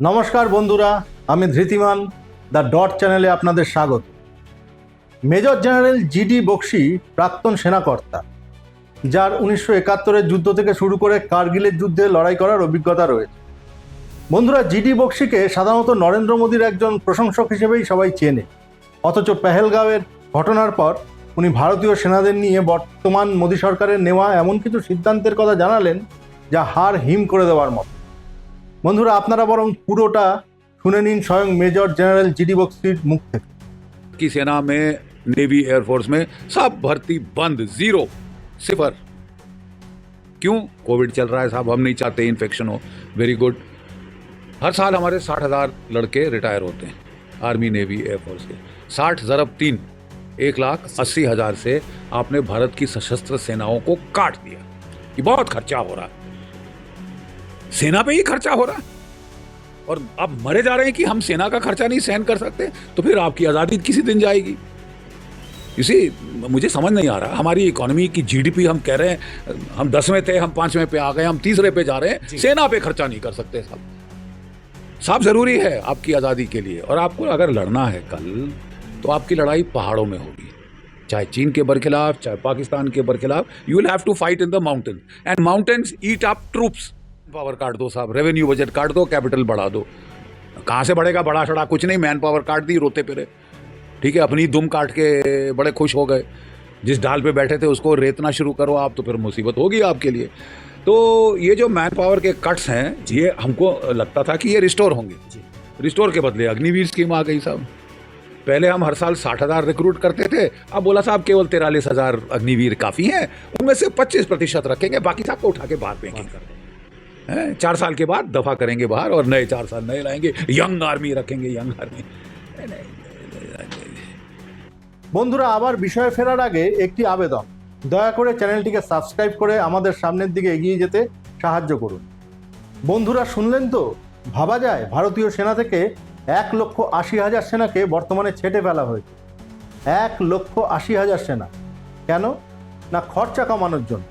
নমস্কার বন্ধুরা, আমি ধৃতিমান, দ্য ডট চ্যানেলে আপনাদের স্বাগত। মেজর জেনারেল জিডি বক্সি, প্রাক্তন সেনাকর্তা, যার উনিশশো একাত্তরের যুদ্ধ থেকে শুরু করে কার্গিলের যুদ্ধে লড়াই করার অভিজ্ঞতা রয়েছে। বন্ধুরা জিডি বক্সিকে সাধারণত নরেন্দ্র মোদীর একজন প্রশংসক হিসেবেই সবাই চেনে। অথচ পেহেলগাঁওয়ের ঘটনার পর উনি ভারতীয় সেনাদের নিয়ে বর্তমান মোদী সরকারের নেওয়া এমন কিছু সিদ্ধান্তের কথা জানালেন, যা হার হিম করে দেওয়ার মতো। বন্ধুরা আপনারা বরং পুরোটা শুনে নিন স্বয়ং মেজর জেনারেল জিডি বক্সির মুখ থেকে की सेना में नेवी एयरफोर्स में सब भर्ती बंद जीरो सिफर क्यों कोविड चल रहा है साहब हम नहीं चाहते इन्फेक्शन हो वेरी गुड हर साल हमारे साठ हजार लड़के रिटायर होते हैं आर्मी नेवी एयरफोर्स के साठ जरब तीन एक लाख अस्सी हजार से आपने भारत की सशस्त्र सेनाओं को काट दिया ये बहुत खर्चा हो रहा है सेना पे ही खर्चा हो रहा है। और आप मरे जा रहे हैं कि हम सेना का खर्चा नहीं सहन कर सकते तो फिर आपकी आज़ादी किसी दिन जाएगी। इसी मुझे समझ नहीं आ रहा। हमारी इकोनॉमी की जीडीपी हम कह रहे हैं हम दसवें थे हम पाँचवें पे आ गए हम तीसरे पे जा रहे हैं। सेना पे खर्चा नहीं कर सकते साहब साहब ज़रूरी है आपकी आज़ादी के लिए। और आपको अगर लड़ना है कल तो आपकी लड़ाई पहाड़ों में होगी। चाहे चीन के बरखिलाफ चाहे पाकिस्तान के बरखिलाफ you will have to fight in the mountain and mountains eat up troops power काट दो साहब रेवेन्यू बजट काट दो कैपिटल बढ़ा दो। कहाँ से बढ़ेगा? बड़ा सड़ा कुछ नहीं मैन पावर काट दी रोते फिरे। ठीक है अपनी दुम काट के बड़े खुश हो गए। जिस डाल पे बैठे थे उसको रेतना शुरू करो आप तो फिर मुसीबत होगी आपके लिए। तो ये जो मैन पावर के कट्स हैं ये हमको लगता था कि ये रिस्टोर होंगे। रिस्टोर के बदले अग्निवीर स्कीम आ गई साहब। पहले हम हर साल साठ हज़ार रिक्रूट करते थे। अब बोला साहब केवल तिरालीस हज़ार अग्निवीर काफ़ी हैं। उनमें से पच्चीस प्रतिशत रखेंगे बाकी साहब को उठा के बाहर फेंकेंगे चार साल के बाद दफा करेंगे बाहर और नए चार साल नए लाएंगे यंग आर्मी रखेंगे यंग आर्मी বন্ধুরা আবার বিষয়ে ফেরার আগে একটি আবেদন দয়া করে চ্যানেলটিকে সাবস্ক্রাইব করে আমাদের সামনের দিকে এগিয়ে যেতে সাহায্য করুন বন্ধুরা শুনলেন তো ভাবা যায় ভারতীয় সেনা থেকে এক লক্ষ আশি হাজার সেনাকে বর্তমানে ছেটে ফেলা হয়েছে এক লক্ষ আশি হাজার সেনা কেন না খরচা কমানোর জন্য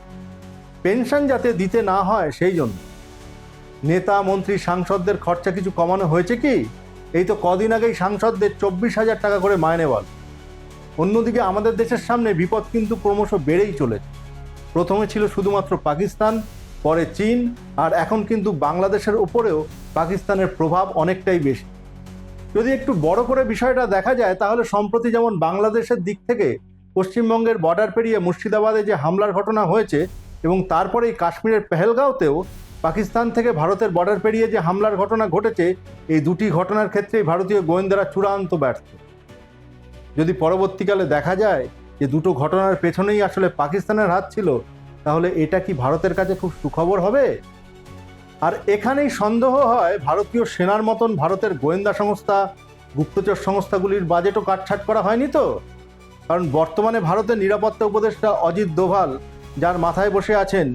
পেনশন যাতে দিতে না হয় সেই জন্য নেতা, মন্ত্রী, সাংসদদের খরচা কিছু কমানো হয়েছে কি? এই তো কদিন আগেই সাংসদদের চব্বিশ হাজার টাকা করে মাইনে বল। অন্যদিকে আমাদের দেশের সামনে বিপদ কিন্তু ক্রমশ বেড়েই চলেছে। প্রথমে ছিল শুধুমাত্র পাকিস্তান, পরে চীন, আর এখন কিন্তু বাংলাদেশের উপরেও পাকিস্তানের প্রভাব অনেকটাই বেশি। যদি একটু বড় করে বিষয়টা দেখা যায়, তাহলে সম্প্রতি যেমন বাংলাদেশের দিক থেকে পশ্চিমবঙ্গের বর্ডার পেরিয়ে মুর্শিদাবাদে যে হামলার ঘটনা হয়েছে এবং তারপরেই কাশ্মীরের পেহেলগাঁওতেও পাকিস্তান থেকে ভারতের বর্ডার পেরিয়ে যে হামলার ঘটনা ঘটেছে, এই দুটি ঘটনার ক্ষেত্রেই ভারতীয় গোয়েন্দারা চূড়ান্ত ব্যর্থ। যদি পরবর্তীকালে দেখা যায় যে দুটো ঘটনার পেছনেই আসলে পাকিস্তানের হাত ছিল, তাহলে এটা কি ভারতের কাছে খুব সুখবর হবে? আর এখানেই সন্দেহ হয় ভারতীয় সেনার মতন ভারতের গোয়েন্দা সংস্থা, গুপ্তচর সংস্থাগুলির বাজেটও কাটছাট করা হয়নি তো? কারণ বর্তমানে ভারতের নিরাপত্তা উপদেষ্টা অজিত দোভাল, যার মাথায় বসে আছেন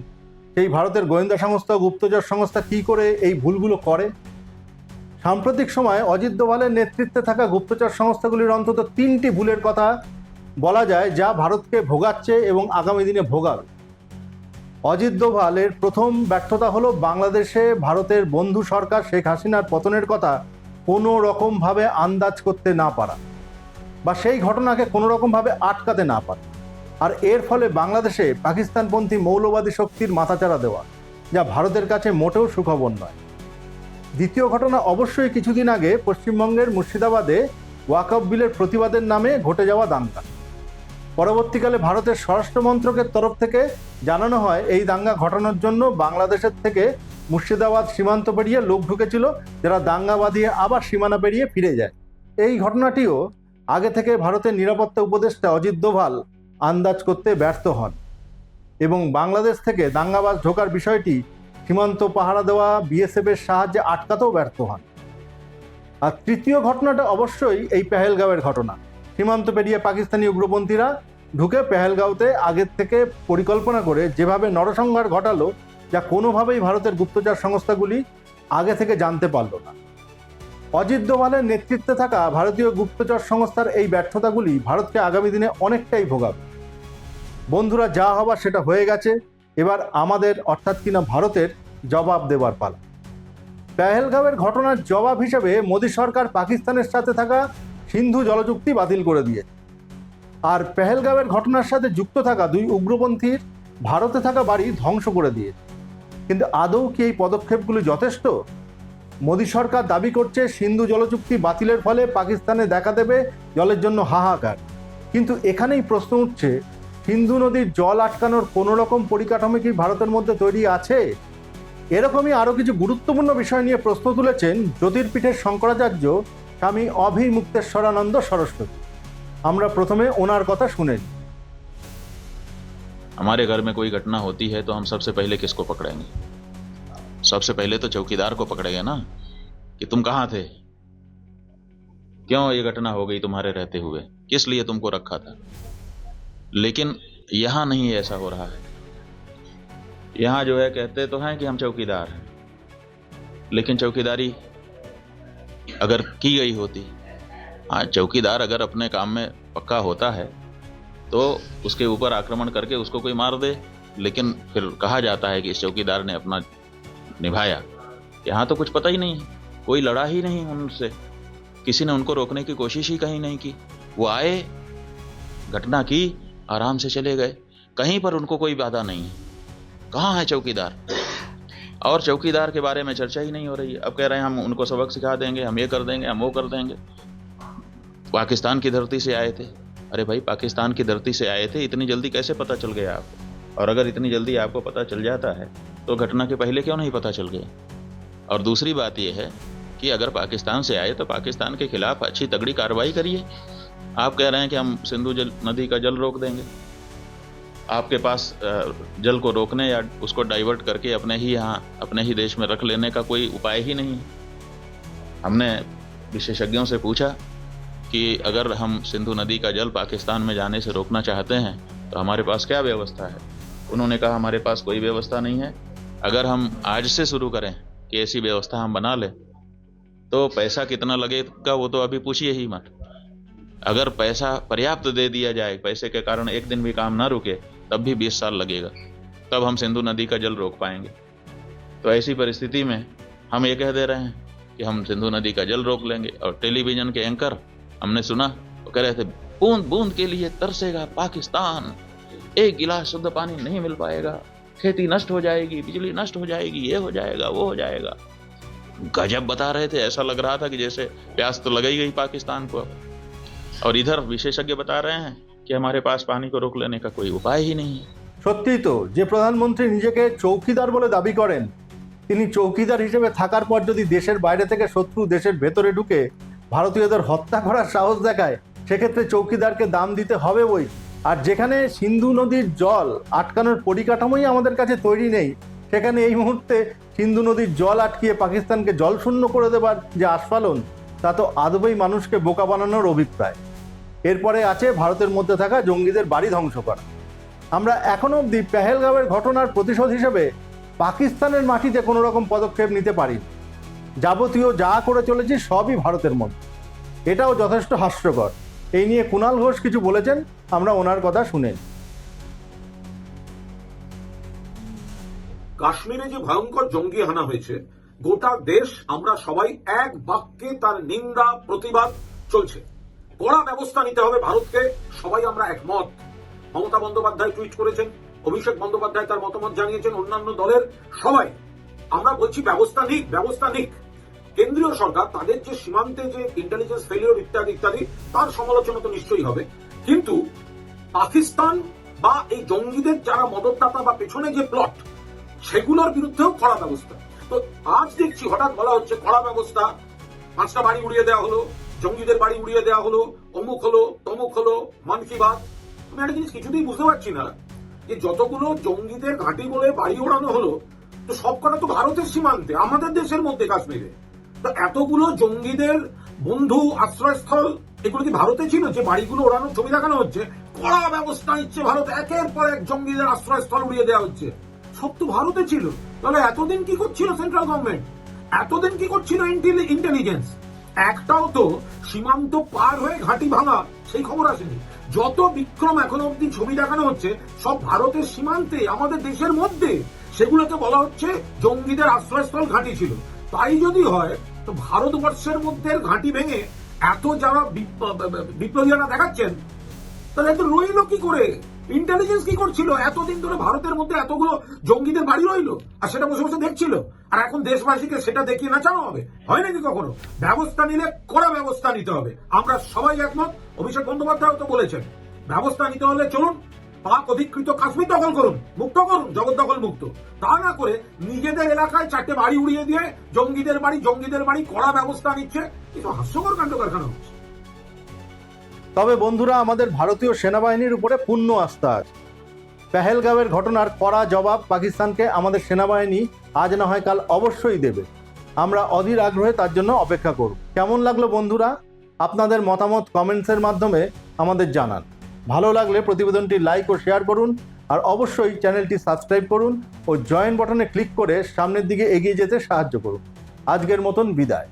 সেই ভারতের গোয়েন্দা সংস্থা, গুপ্তচর সংস্থা কী করে এই ভুলগুলো করে? সাম্প্রতিক সময়ে অজিত দোভালের নেতৃত্বে থাকা গুপ্তচর সংস্থাগুলির অন্তত তিনটি ভুলের কথা বলা যায় যা ভারতকে ভোগাচ্ছে এবং আগামী দিনে ভোগাবে। অজিত দোভালের প্রথম ব্যর্থতা হলো বাংলাদেশে ভারতের বন্ধু সরকার শেখ হাসিনার পতনের কথা কোনো রকমভাবে আন্দাজ করতে না পারা বা সেই ঘটনাকে কোনো রকমভাবে আটকাতে না পারা। আর এর ফলে বাংলাদেশে পাকিস্তানপন্থী মৌলবাদী শক্তির মাথাচাড়া দেওয়া, যা ভারতের কাছে মোটেও সুখবর নয়। দ্বিতীয় ঘটনা অবশ্যই কিছুদিন আগে পশ্চিমবঙ্গের মুর্শিদাবাদে ওয়াকফ বিলের প্রতিবাদের নামে ঘটে যাওয়া দাঙ্গা। পরবর্তীকালে ভারতের স্বরাষ্ট্র মন্ত্রকের তরফ থেকে জানানো হয়, এই দাঙ্গা ঘটানোর জন্য বাংলাদেশের থেকে মুর্শিদাবাদ সীমান্ত পেরিয়ে লোক ঢুকেছিল, যারা দাঙ্গা বাঁধিয়ে আবার সীমানা পেরিয়ে ফিরে যায়। এই ঘটনাটিও আগে থেকে ভারতের নিরাপত্তা উপদেষ্টা অজিত দোভাল আন্দাজ করতে ব্যর্থ হন এবং বাংলাদেশ থেকে দাঙ্গাবাজ ঢোকার বিষয়টি সীমান্ত পাহারা দেওয়া বিএসএফের সাহায্যে আটকাতেও ব্যর্থ হন। আর তৃতীয় ঘটনাটা অবশ্যই এই পেহেলগাঁওয়ের ঘটনা। সীমান্ত পেরিয়ে পাকিস্তানি উগ্রপন্থীরা ঢুকে পেহেলগাঁওতে আগের থেকে পরিকল্পনা করে যেভাবে নরসংহার ঘটালো, যা কোনোভাবেই ভারতের গুপ্তচর সংস্থাগুলি আগে থেকে জানতে পারল না। অজিত দোভালের নেতৃত্বে থাকা ভারতীয় গুপ্তচর সংস্থার এই ব্যর্থতাগুলি ভারতকে আগামী দিনে অনেকটাই ভোগাবে। বন্ধুরা, যা হবার সেটা হয়ে গেছে। এবার আমাদের, অর্থাৎ কিনা ভারতের, জবাব দেবার পালা। পেহেলগাঁওয়ের ঘটনার জবাব হিসেবে মোদী সরকার পাকিস্তানের সাথে থাকা সিন্ধু জলচুক্তি বাতিল করে দিয়ে আর পেহেলগাঁওয়ের ঘটনার সাথে যুক্ত থাকা দুই উগ্রপন্থীর ভারতে থাকা বাড়ি ধ্বংস করে দিয়ে কিন্তু আদৌ কি এই পদক্ষেপগুলি যথেষ্ট? মোদী সরকার দাবি করছে, সিন্ধু জলচুক্তি বাতিলের ফলে পাকিস্তানে দেখা দেবে জলের জন্য হাহাকার। কিন্তু এখানেই প্রশ্ন উঠছে সিন্ধু নদীর জল আটকানোর কোনো রকম পরিকাঠামো কি ভারতের মধ্যে তৈরি আছে এরকমই আরও কিছু গুরুত্বপূর্ণ বিষয় নিয়ে প্রশ্ন তুলেছেন জ্যোতির্পীঠের শঙ্করাচার্য স্বামী অভিমুক্তেশ্বরানন্দ সরস্বতী আমরা প্রথমে ওনার কথা শুনে নিই। हमारे घर में कोई घटना होती है तो हम सबसे पहले किसको पकड़ेंगे सबसे पहले तो चौकीदार को पकड़ेंगे ना कि तुम कहाँ थे क्यों ये घटना हो गई तुम्हारे रहते हुए किस लिए तुमको रखा था लेकिन यहाँ नहीं ऐसा हो रहा है। यहाँ जो है कहते तो हैं कि हम चौकीदार हैं। लेकिन चौकीदारी अगर की गई होती हाँ चौकीदार अगर अपने काम में पक्का होता है तो उसके ऊपर आक्रमण करके उसको कोई मार दे। लेकिन फिर कहा जाता है कि इस चौकीदार ने अपना निभाया। यहाँ तो कुछ पता ही नहीं कोई लड़ा ही नहीं उनसे। किसी ने उनको रोकने की कोशिश ही कहीं नहीं की। वो आए, घटना की आराम से चले गए। कहीं पर उनको कोई बाधा नहीं है। कहाँ है चौकीदार? और चौकीदार के बारे में चर्चा ही नहीं हो रही है। अब कह रहे हैं, हम उनको सबक सिखा देंगे, हम ये कर देंगे, हम वो कर देंगे। पाकिस्तान की धरती से आए थे। अरे भाई, पाकिस्तान की धरती से आए थे, इतनी जल्दी कैसे पता चल गया आपको? और अगर इतनी जल्दी आपको पता चल जाता है तो घटना के पहले क्यों नहीं पता चल गया? और दूसरी बात यह है कि अगर पाकिस्तान से आए तो पाकिस्तान के खिलाफ अच्छी तगड़ी कार्रवाई करिए। आप कह रहे हैं कि हम सिंधु जल, नदी का जल रोक देंगे। आपके पास जल को रोकने या उसको डाइवर्ट करके अपने ही यहाँ, अपने ही देश में रख लेने का कोई उपाय ही नहीं है। हमने विशेषज्ञों से पूछा कि अगर हम सिंधु नदी का जल पाकिस्तान में जाने से रोकना चाहते हैं तो हमारे पास क्या व्यवस्था है? उन्होंने कहा, हमारे पास कोई व्यवस्था नहीं है। अगर हम आज से शुरू करें कि ऐसी व्यवस्था हम बना लें तो पैसा कितना लगेगा वो तो अभी पूछिए ही मत। अगर पैसा पर्याप्त दे दिया जाए, पैसे के कारण एक दिन भी काम ना रुके, तब भी बीस साल लगेगा। तब हम सिंधु नदी का जल रोक पाएँगे। तो ऐसी परिस्थिति में हम ये कह दे रहे हैं कि हम सिंधु नदी का जल रोक लेंगे और टेलीविज़न के एंकर हमने सुना, वो कह रहे थे, बूंद बूंद के लिए तरसेगा पाकिस्तान। एक गिलास शुद्ध पानी नहीं मिल पाएगा। खेती नष्ट हो जाएगी, बिजली नष्ट हो जाएगी, ये हो जाएगा, वो हो जाएगा। गजब बता रहे थे, ऐसा लग रहा था कि जैसे प्यास तो लग ही गई पाकिस्तान को। और इधर विशेषज्ञ बता रहे हैं कि हमारे पास पानी को रोक लेने का कोई उपाय ही नहीं है সত্যিই তো যে প্রধানমন্ত্রী নিজেকে চৌকিদার বলে দাবি করেন তিনি চৌকিদার হিসেবে থাকার পর যদি দেশের বাইরে থেকে শত্রু দেশের ভেতরে ঢুকে ভারতীয়দের হত্যা করার সাহস দেখায় সেক্ষেত্রে চৌকিদারকে দাম দিতে হবে বই আর যেখানে সিন্ধু নদীর জল আটকানোর পরিকাঠামোই আমাদের কাছে তৈরি নেই সেখানে এই মুহূর্তে সিন্ধু নদীর জল আটকিয়ে পাকিস্তানকে জলশূন্য করে দেবার যে আস্ফালন তা তো আদবেই মানুষকে বোকা বানানোর অভিপ্রায় এরপরে আছে ভারতের মধ্যে থাকা জঙ্গিদের বাড়ি ধ্বংস করা। আমরা এখনও অবধি পেহেলগাঁওয়ের ঘটনার প্রতিশোধ হিসেবে পাকিস্তানের মাটিতে কোনো রকম পদক্ষেপ নিতে পারি যাবতীয় যা করে চলেছি সবই ভারতের মধ্যে। এটাও যথেষ্ট হাস্যকর। এই নিয়ে কুণাল ঘোষ কিছু বলেছেন, আমরা ওনার কথা শুনেন। কাশ্মীরে যে ভয়ঙ্কর জঙ্গি হানা হয়েছে, গোটা দেশ, আমরা সবাই এক বাক্যে তার নিন্দা, প্রতিবাদ চলছে। কড়া ব্যবস্থা নিতে হবে ভারতকে। সবাই আমরা একমত। মমতা বন্দ্যোপাধ্যায় টুইট করেছেন, অভিষেক বন্দ্যোপাধ্যায় তার মতামত জানিয়েছেন অন্যান্য দলের সবাই। আমরা বলছি ব্যবস্থা নিক ব্যবস্থা নিক। কেন্দ্রীয় সরকার তাদের যে সীমান্তে যে ইন্টেলিজেন্স ফেলিওর ইত্যাদি ইত্যাদি, তার সমালোচনা তো নিশ্চয়ই হবে। কিন্তু পাকিস্তান বা এই জঙ্গিদের যারা মদতদাতা বা পেছনে যে প্লট সেগুলোর বিরুদ্ধেও কড়া ব্যবস্থা। তো আজ দেখছি হঠাৎ বলা হচ্ছে কড়া ব্যবস্থা। পাঁচটা বাড়ি উড়িয়ে দেওয়া হলো। জঙ্গিদের বাড়ি উড়িয়ে দেওয়া হলো, অমুক হলো, তমুক হলো, মান কি বাত? আমি একটা জিনিস কিছুতেই বুঝতে পারছি না যে যতগুলো জঙ্গিদের ঘাঁটি বলে বাড়ি ওড়ানো হলো, তো সব কটা তো ভারতের সীমান্তে, আমাদের দেশের মধ্যে কাশ্মীরে। তো এতগুলো জঙ্গিদের বন্ধু, আশ্রয়স্থল, এগুলো কি ভারতে ছিল যে বাড়িগুলো ওড়ানোর ছবি দেখানো হচ্ছে? কড়া ব্যবস্থা নিচ্ছে ভারত, একের পর এক জঙ্গিদের আশ্রয়স্থল উড়িয়ে দেওয়া হচ্ছে। সব তো ভারতে ছিল। তাহলে এতদিন কি করছিল সেন্ট্রাল গভর্নমেন্ট এতদিন কি করছিল ইন্টেলিজেন্স একটাও তো সীমান্ত পার হয়ে ঘাঁটি ভাঙা, সেই খবর আসেনি। যত বিক্রম এখনও অব্দি ছবি দেখানো হচ্ছে, সব ভারতের সীমান্তে, আমাদের দেশের মধ্যে, সেগুলোকে বলা হচ্ছে জঙ্গিদের আশ্রয়স্থল ঘাঁটি ছিল। তাই যদি হয়, তো ভারতবর্ষের মধ্যে ঘাঁটি ভেঙে এত যারা বিপ- বিপ্লবীরা দেখাচ্ছেন, তাহলে এত রইল কি করে? ইন্টেলিজেন্স কি করছিল? এতদিন ধরে ভারতের মধ্যে এতগুলো জঙ্গিদের বাড়ি রইল, আর সেটা বসে বসে দেখছিল। আর এখন দেশবাসীকে সেটা দেখিয়ে নাচানো হবে? হয় নাকি কখনো? ব্যবস্থা নিলে কড়া ব্যবস্থা নিতে হবে। আমরা সবাই একমত, অভিষেক বন্দ্যোপাধ্যায় তো বলেছেন। ব্যবস্থা নিতে হলে চলুন, পাক অধিকৃত কাশ্মীর দখল করুন, মুক্ত করুন জগদ্দখল মুক্ত। তা না করে নিজেদের এলাকায় চারটে বাড়ি উড়িয়ে দিয়ে জঙ্গিদের বাড়ি জঙ্গিদের বাড়ি কড়া ব্যবস্থা নিচ্ছে। কিন্তু হাস্যকর কাণ্ড কারখানা হচ্ছে। তবে বন্ধুরা, আমাদের ভারতীয় সেনাবাহিনীর উপরে পূর্ণ আস্থা আছে। পেহেলগাঁওয়ের ঘটনার কড়া জবাব পাকিস্তানকে আমাদের সেনাবাহিনী আজ না হয় কাল অবশ্যই দেবে। আমরা অধীর আগ্রহে তার জন্য অপেক্ষা করব। কেমন লাগল বন্ধুরা? আপনাদের মতামত কমেন্টসের মাধ্যমে আমাদের জানান। ভালো লাগলে প্রতিবেদনটি লাইক ও শেয়ার করুন, আর অবশ্যই চ্যানেলটি সাবস্ক্রাইব করুন ও জয়েন বাটনে ক্লিক করে সামনের দিকে এগিয়ে যেতে সাহায্য করুন। আজকের মতন বিদায়।